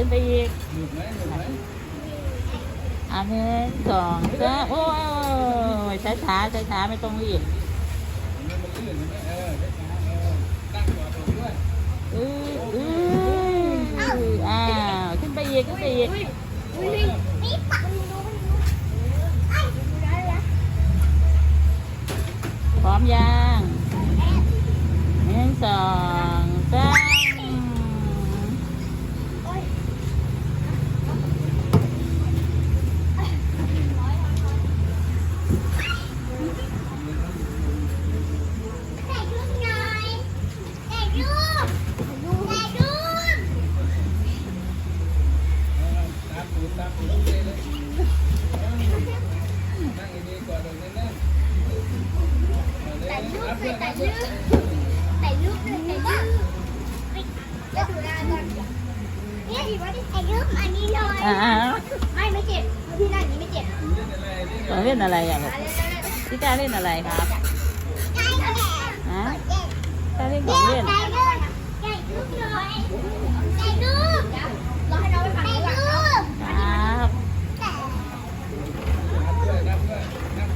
ขึ้นไปอีกอันนึ่งสองสามโอ้ยช้าช้าช้าช้าไม่ต้องรีบอืออืออ้าวขึ้นไปอีกขึ้นไปอีกพร้อมยังหนึ่งสองสาม โอ้ยถ่ายรูปหน่อยถ่ายรูปถ่ายรูป ถ่ายรูปเลยถ่ายรูปถ่ายรูปเลยถ่ายรูปจะดูได้ก่ อนเนี่ยถือว่าที่ถ่ายรูปอันนี้หน่อยอ่าไม่ไม่เจ็บพี่นั่นนี้ไม่เจ็บต้องเล่นอะไรอะอะไรพี่กล้าเล่นอะไรครับใช่แหละฮะเจ็บกล้าเล่นของเล่นถ่ายรูปถ่ายรูปหน่อยถ่ายรูปรอให้น้องไปฟังถ่ายรูปครับ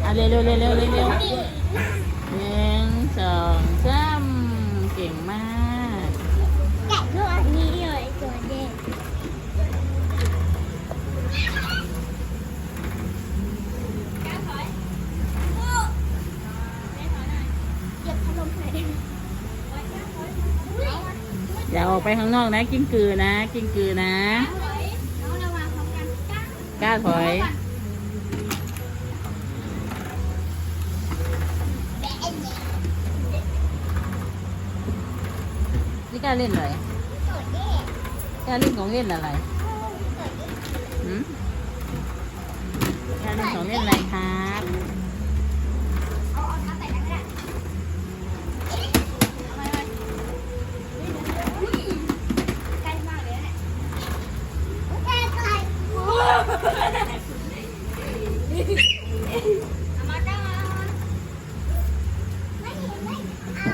อะเร็วเร็วเร็วเร็วเร็วเร็วหนึ่งสองสามเก่งมาก แกะตัวนี้เลยตัวเด็กเก็บพัดลมหน่อยได้ไหม อย่าออกไปข้างนอกนะ กิ้งกือนะ กิ้งกือนะน้องระวังพร้อมกันกล้าถอยพี่กล้าเล่นอะไรกล้าเล่นของเล่นอะไรหืมกล้าเล่นของเล่นอะไรครับ เอาเอาน้ำใส่กันก็ได้เอาไปเลยอุ้ยใกล้มากเลยนะใกล้ใกล้เอามาจ้าไม่ไม่เอา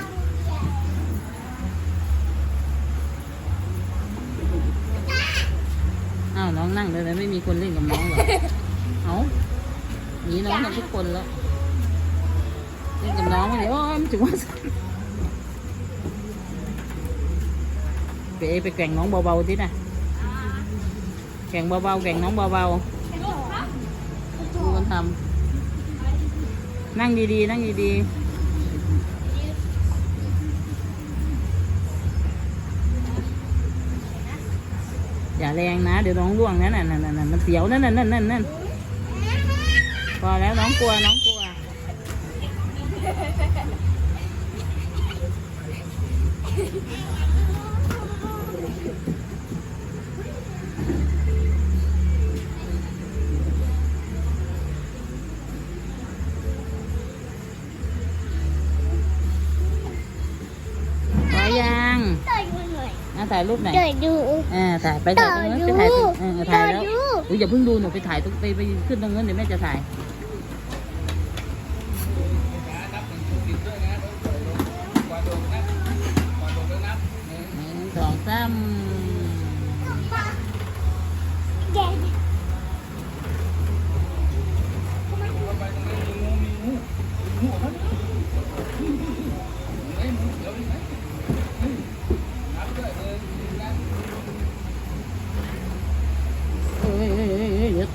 อ้าวน้องนั่ง เลยนะไม่มีคนเล่นกับน้องเหรอเอาหนีน้องกันทุกคนแล้วเล่นกับน้องไม่ได้โอ้ยมันถึงว่าไปเอไปแกว่งน้องเบาๆทีนะแกว่งเบาๆแกว่งน้องเบาๆดูกันทำนั่งดีๆนั่งดีๆ อย่า แรงนะ เดี๋ยวน้องร่วงนั่นั่นนั่นนั่นมันเสียวนั่นนั่นนั่นนั่นนั่นพอแล้วน้องกลัวน้องกลัว ถ่ายรูปไหนอยต่อยดูอ่าถ่ายไปถ่ายตรงนั้นไปถ่ายตรงเออถ่ายแล้วต่อดูอุ้ยอย่าเพิ่งดูหนูไปถ่ายตรงไปไปขึ้นตรงนั้นเดี๋ยวแม่จะถ่าย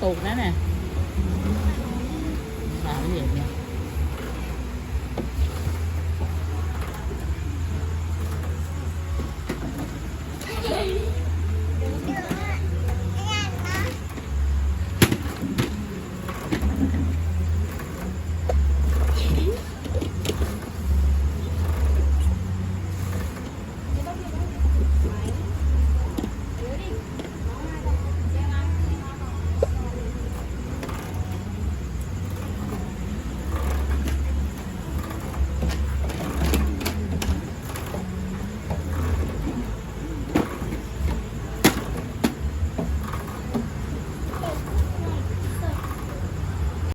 ตกนั่นน่ะสามเหรียญเนี่ย